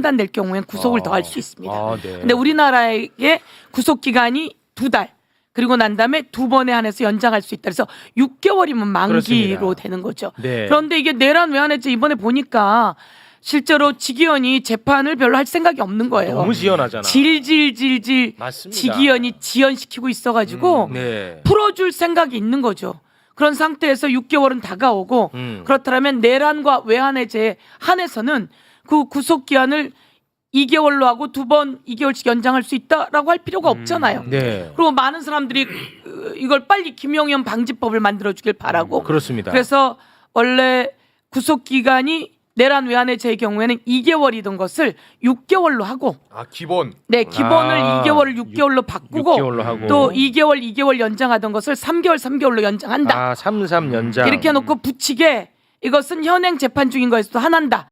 판단될 경우엔 구속을 아. 더할 수 있습니다. 아, 네. 근데 우리나라의 구속 기간이 두 달. 그리고 난 다음에 두 번에 한해서 연장할 수 있다. 그래서 6개월이면 만기로 그렇습니다. 되는 거죠. 네. 그런데 이게 내란 외환해제 이번에 보니까 실제로 지기현이 재판을 별로 할 생각이 없는 거예요. 너무 지연하잖아. 질질질질 맞습니다. 지기현이 지연시키고 있어가지고 음, 네. 풀어줄 생각이 있는 거죠. 그런 상태에서 6개월은 다가오고 음. 그렇다면 내란과 외환해제에 한해서는 그 구속 기한을 2개월로 하고 두 번 2개월씩 연장할 수 있다라고 할 필요가 없잖아요. 네. 그리고 많은 사람들이 그, 이걸 빨리 김용현 방지법을 만들어 주길 바라고 그렇습니다. 그래서 원래 구속 기간이 내란 외환해제의 경우에는 2개월이던 것을 6개월로 하고 아 기본. 네 기본을 아, 2개월을 6개월로 바꾸고 6개월로 하고 또 2개월 2개월 연장하던 것을 3개월 3개월로 연장한다. 아, 33 연장. 이렇게 해 놓고 붙이게 이것은 현행 재판 중인 거에서도 하나다.